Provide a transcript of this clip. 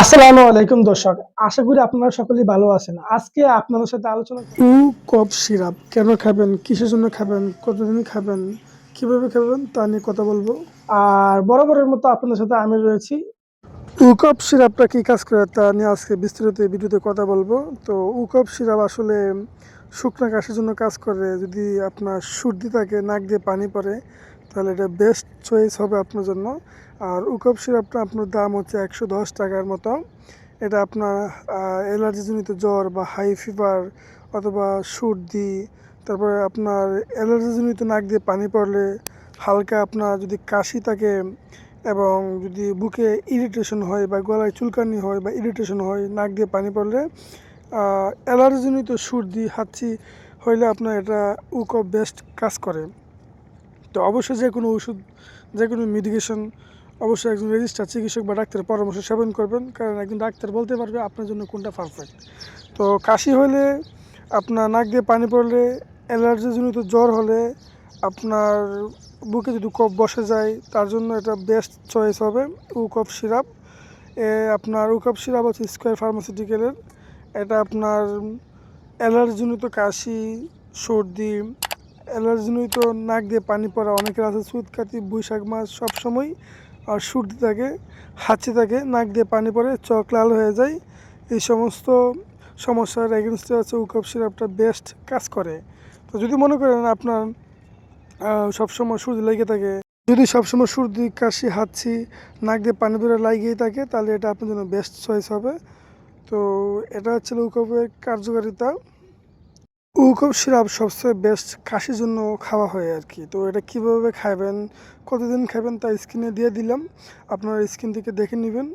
আসসালামু আলাইকুম দর্শক, আশা করি আপনারা সকলেই ভালো আছেন। আজকে আপনাদের সাথে আলোচনা টু কপ সিরাপ। কেন খাবেন, কিসের জন্য খাবেন, কতদিন খাবেন, কীভাবে খাবেন তা নিয়ে কথা বলব। আর বরাবরের মতো আপনাদের সাথে আমি রয়েছি। উকপ সিরাপটা কি কাজ করে তা নিয়ে আজকে বিস্তারিত ভিডিওতে কথা বলব। তো উকপ সিরাপ আসলে শুকনা কাশের জন্য কাজ করে। যদি আপনার সর্দি থাকে, নাক দিয়ে পানি পড়ে তাহলে এটা বেস্ট চয়েস হবে আপনার জন্য। আর উকপ সিরাপটা আপনার দাম হচ্ছে একশো দশ টাকার মতো। এটা আপনার অ্যালার্জিজনিত জ্বর বা হাই ফিভার অথবা সর্দি, তারপরে আপনার অ্যালার্জিজনিত নাক দিয়ে পানি পড়লে হালকা আপনার যদি কাশি থাকে এবং যদি বুকে ইরিটেশন হয় বা গলায় চুলকানি হয় বা ইরিটেশন হয়, নাক দিয়ে পানি পড়লে অ্যালার্জিজনিত সর্দি, হাঁচি হইলে আপনার এটা উকপ বেস্ট কাজ করে। তো অবশ্যই যে কোনো ওষুধ, যে কোনো মেডিকেশন অবশ্যই একজন রেজিস্টার চিকিৎসক বা ডাক্তারের পরামর্শ সেবন করবেন। কারণ একজন ডাক্তার বলতে পারবে আপনার জন্য কোনটা পারফেক্ট তো কাশি হলে, আপনার নাক দিয়ে পানি পড়লে, অ্যালার্জিজনিত জ্বর হলে, আপনার বুকে যদি কফ বসে যায়, তার জন্য এটা বেস্ট চয়েস হবে উকফ সিরাপ। এ, আপনার উকফ সিরাপ হচ্ছে স্কোয়ার ফার্মাসিউটিক্যালের এটা আপনার অ্যালার্জিজনিত কাশি, সর্দি অ্যালার্জিজনিত নাক দিয়ে পানি পড়া অনেকের আছে সুতকাতি বৈশাখ মাস সবসময় আর সর্দি থাকে, হাঁচি থাকে, নাক দিয়ে পানি পড়ে চক লাল হয়ে যায়। এই সমস্ত সমস্যার এগেনস্টে আছে উকপ সিরাপটা বেস্ট কাজ করে। তো যদি মনে করেন আপনার সবসময় সর্দি লেগে থাকে, যদি সবসময় সর্দি, কাশি, হাঁচি, নাক দিয়ে পানি পড়ে লাগিয়েই থাকে, তাহলে এটা আপনার জন্য বেস্ট চয়েস হবে। তো এটা হচ্ছে উকপের কার্যকারিতা। উকপ সিরাপ সবচেয়ে বেস্ট কাশির জন্য খাওয়া হয় আর কি তো এটা কীভাবে খাবেন কতদিন খাবেন তা স্ক্রিনে দিয়ে দিলাম। আপনারা স্ক্রিন থেকে দেখে নেবেন।